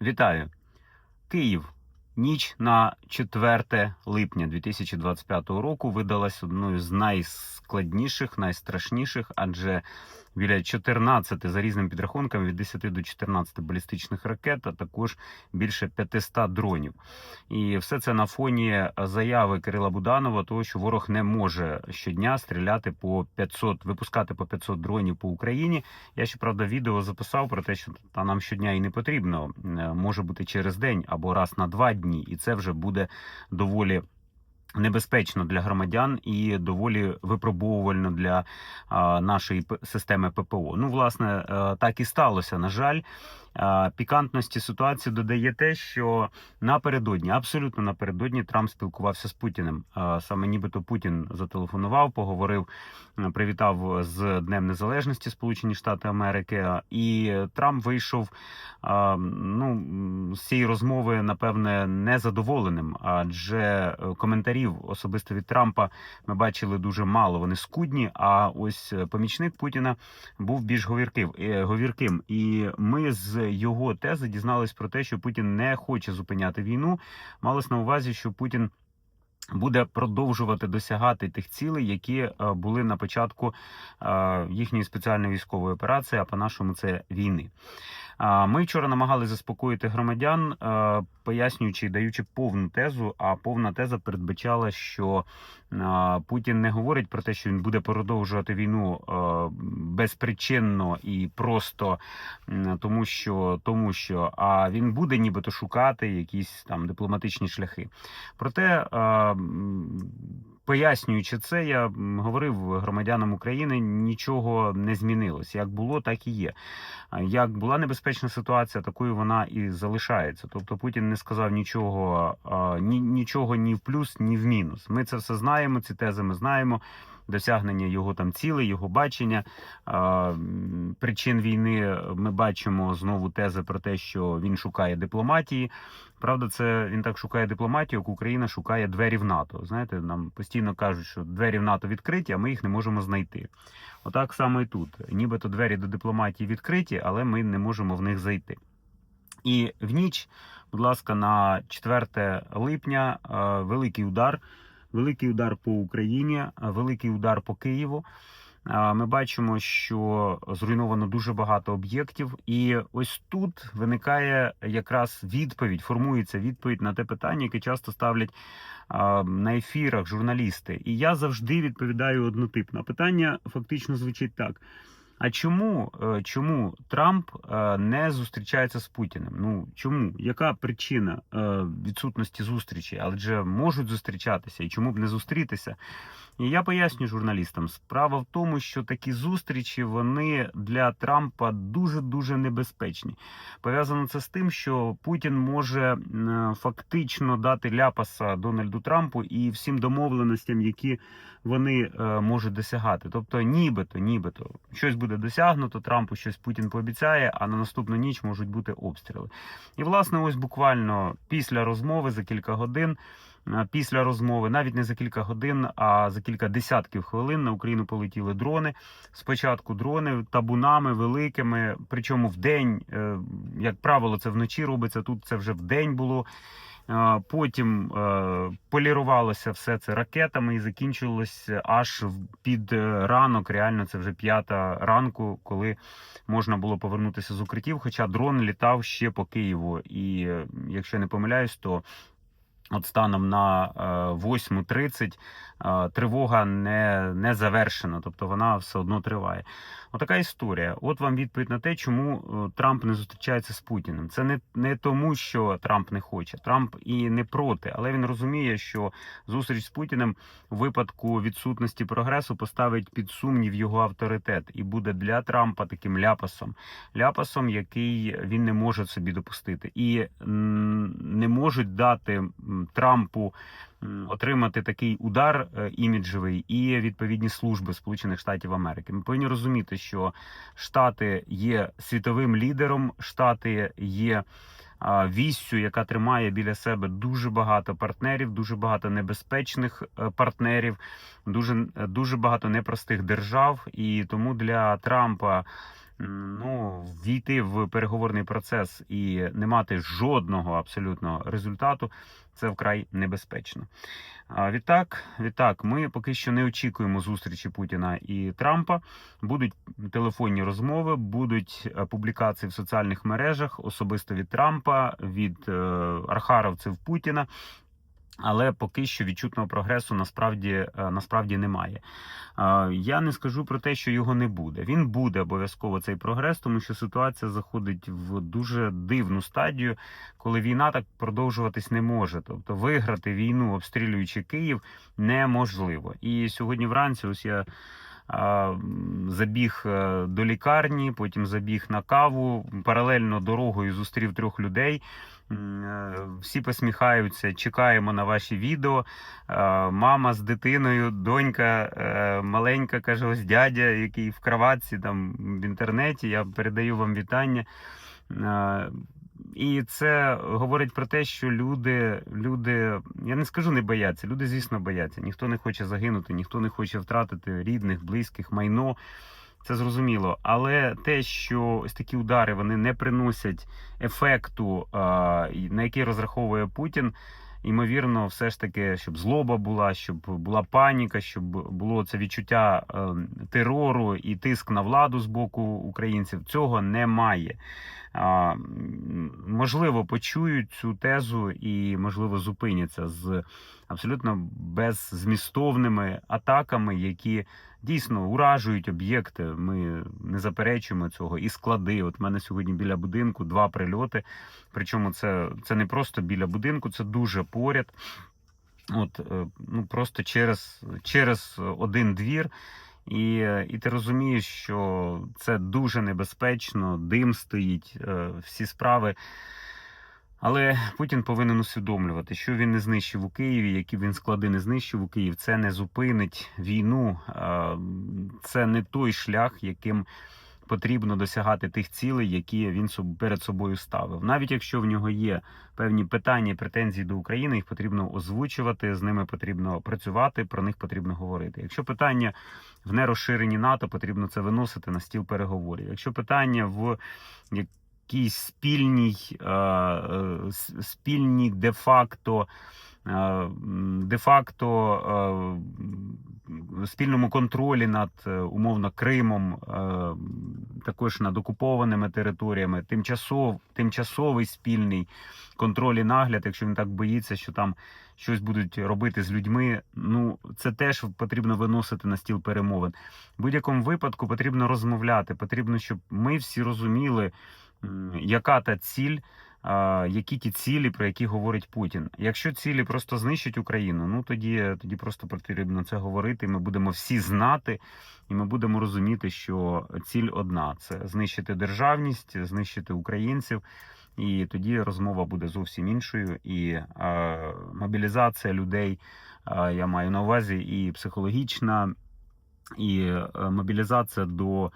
Вітаю! Київ. Ніч на 4 липня 2025 року видалась одною з найскладніших, найстрашніших, адже біля 14 за різними підрахунками від 10 до 14 балістичних ракет, а також більше 500 дронів. І все це на фоні заяви Кирила Буданова, того, що ворог не може щодня стріляти по 500, випускати по 500 дронів по Україні. Я ще правда відео записав про те, що та нам щодня і не потрібно. Е, Може бути через день або раз на два дні, і це вже буде доволі. Небезпечно для громадян і доволі випробовувально для нашої системи ППО. Ну, власне, е, так і сталося. На жаль, пікантності ситуації додає те, що напередодні, абсолютно напередодні, Трамп спілкувався з Путіним. Саме нібито Путін зателефонував, поговорив, привітав з Днем Незалежності Сполучені Штати Америки. І Трамп вийшов ну, з цієї розмови, напевне, незадоволеним, адже е, коментарів особисто від Трампа ми бачили дуже мало. Вони скудні. А ось е, помічник Путіна був більш е, говірким. І ми з його тези дізнались про те, що Путін не хоче зупиняти війну. Малось на увазі, що Путін. Буде продовжувати досягати тих цілей, які е, були на початку е, їхньої спеціальної військової операції, а по-нашому це війни. Ми вчора намагалися заспокоїти громадян, е, пояснюючи даючи повну тезу. А повна теза передбачала, що е, Путін не говорить про те, що він буде продовжувати війну е, безпричинно і просто тому, що тому, що а він буде нібито шукати якісь там дипломатичні шляхи. Проте, пояснюючи це, я говорив громадянам України, нічого не змінилось. Як було, так і є. Як була небезпечна ситуація, такою вона і залишається. Тобто Путін не сказав нічого, ні, нічого ні в плюс, ні в мінус. Ми це все знаємо. Ці тези ми знаємо. Досягнення його там цілей, його бачення причин війни. Ми бачимо знову тези про те, що він шукає дипломатії. Правда, це він так шукає дипломатію, як Україна шукає двері в НАТО. Знаєте, нам постійно кажуть, що двері в НАТО відкриті, а ми їх не можемо знайти. Отак само і тут. Нібито двері до дипломатії відкриті, але ми не можемо в них зайти. І в ніч, будь ласка, на 4 липня великий удар. Великий удар по Україні, великий удар по Києву. Ми бачимо, що зруйновано дуже багато об'єктів, і ось тут виникає якраз відповідь, формується відповідь на те питання, яке часто ставлять на ефірах журналісти. І я завжди відповідаю однотипно. Питання фактично звучить так. А чому, е, чому Трамп е, не зустрічається з Путіним? Ну чому? Яка причина е, відсутності зустрічі? Адже можуть зустрічатися, і чому б не зустрітися? І я поясню журналістам: справа в тому, що такі зустрічі вони для Трампа дуже дуже небезпечні. Пов'язано це з тим, що Путін може фактично дати ляпаса Дональду Трампу і всім домовленостям, які вони е, можуть досягати. Тобто, нібито, нібито щось буде досягнуто, Трампу щось Путін пообіцяє, а на наступну ніч можуть бути обстріли. І власне, ось буквально після розмови за кілька годин. Е, Після розмови, навіть не за кілька годин, а за кілька десятків хвилин на Україну полетіли дрони. Спочатку дрони табунами великими, причому в день, е, як правило, це вночі робиться. Тут це вже в день було. Е, Потім полірувалося все це ракетами і закінчилося аж під ранок. Реально, це вже п'ята ранку, коли можна було повернутися з укриттів. Хоча дрон літав ще по Києву. І якщо не помиляюсь, то от станом на е, 8.30 е, тривога не, не завершена, тобто вона все одно триває. Отака історія. От вам відповідь на те, чому е, Трамп не зустрічається з Путіним. Це не, не тому, що Трамп не хоче. Трамп і не проти, але він розуміє, що зустріч з Путіним у випадку відсутності прогресу поставить під сумнів його авторитет і буде для Трампа таким ляпасом, ляпасом, який він не може собі допустити, і не можуть дати Трампу отримати такий удар е, іміджевий і відповідні служби Сполучених Штатів Америки. Ми повинні розуміти, що Штати є світовим лідером, Штати є. Віссю, яка тримає біля себе дуже багато партнерів, дуже багато небезпечних е, партнерів, дуже, дуже багато непростих держав. І тому для Трампа ну, війти в переговорний процес і не мати жодного абсолютно результату, це вкрай небезпечно. Відтак, відтак, ми поки що не очікуємо зустрічі Путіна і Трампа. Будуть телефонні розмови, будуть е, публікації в соціальних мережах, особисто від Трампа, від е, архаровців Путіна. Але поки що відчутного прогресу насправді е, насправді немає. Е, Я не скажу про те, що його не буде. Він буде обов'язково цей прогрес, тому що ситуація заходить в дуже дивну стадію, коли війна так продовжуватись не може. Тобто виграти війну, обстрілюючи Київ, неможливо. І сьогодні вранці, ось я. Забіг е, до лікарні, потім забіг на каву. Паралельно дорогою зустрів трьох людей. Е, Всі посміхаються, чекаємо на ваші відео. Е, Мама з дитиною, донька маленька, каже: ось дядя, який в кроватці там в інтернеті. Я передаю вам вітання. І це говорить про те, що люди, люди, я не скажу, не бояться. Люди, звісно, бояться. Ніхто не хоче загинути, ніхто не хоче втратити рідних, близьких, майно. Це зрозуміло. Але те, що ось такі удари вони не приносять ефекту, на який розраховує Путін. Ймовірно, все ж таки, щоб злоба була, щоб була паніка, щоб було це відчуття е, терору і тиск на владу з боку українців. Цього немає. Можливо, почують цю тезу і, можливо, зупиняться з абсолютно беззмістовними атаками, які дійсно уражують об'єкти. Ми не заперечуємо цього. І склади. От в мене сьогодні біля будинку два прильоти. Причому це, це не просто біля будинку, це дуже поряд. От, е, ну просто через, через один двір. І, і ти розумієш, що це дуже небезпечно, дим стоїть, е, всі справи. Але Путін повинен усвідомлювати, що він не знищив у Києві, які він склади не знищив у Київ. Це не зупинить війну. Е, Це не той шлях, яким потрібно досягати тих цілей, які він перед собою ставив. Навіть якщо в нього є певні питання, і претензії до України, їх потрібно озвучувати, з ними потрібно працювати, про них потрібно говорити. Якщо питання в нерозширенні НАТО, потрібно це виносити на стіл переговорів. Якщо питання в якійсь спільній, е, е, спільній де-факто. е, Де-факто спільному контролі над е, умовно Кримом, е, також над окупованими територіями, тимчасов, тимчасовий спільний контроль і нагляд, якщо він так боїться, що там щось будуть робити з людьми. Ну це теж потрібно виносити на стіл перемовин. В будь-якому випадку потрібно розмовляти. Потрібно, щоб ми всі розуміли, яка та ціль. Які ті цілі, про які говорить Путін? Якщо цілі просто знищить Україну, ну тоді, тоді просто потрібно це говорити. Ми будемо всі знати, і ми будемо розуміти, що ціль одна: це знищити державність, знищити українців. І тоді розмова буде зовсім іншою. І е, мобілізація людей, е, я маю на увазі, і психологічна, і е, мобілізація до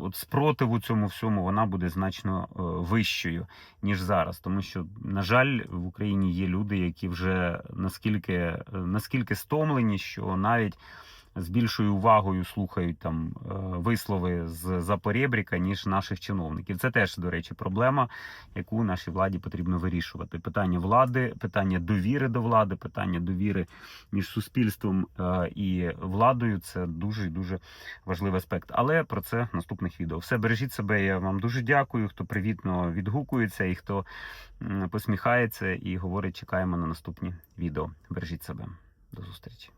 от спротиву цьому всьому вона буде значно е, вищою ніж зараз. Тому що, на жаль, в Україні є люди, які вже наскільки, е, наскільки стомлені, що навіть з більшою увагою слухають там е, вислови з Запорєбріка, ніж наших чиновників. Це теж, до речі, проблема, яку нашій владі потрібно вирішувати. Питання влади, питання довіри до влади, питання довіри між суспільством е, і владою це дуже дуже важливий аспект. Але про це в наступних відео. Все бережіть себе. Я вам дуже дякую. Хто привітно відгукується і хто посміхається і говорить, чекаємо на наступні відео. Бережіть себе. До зустрічі.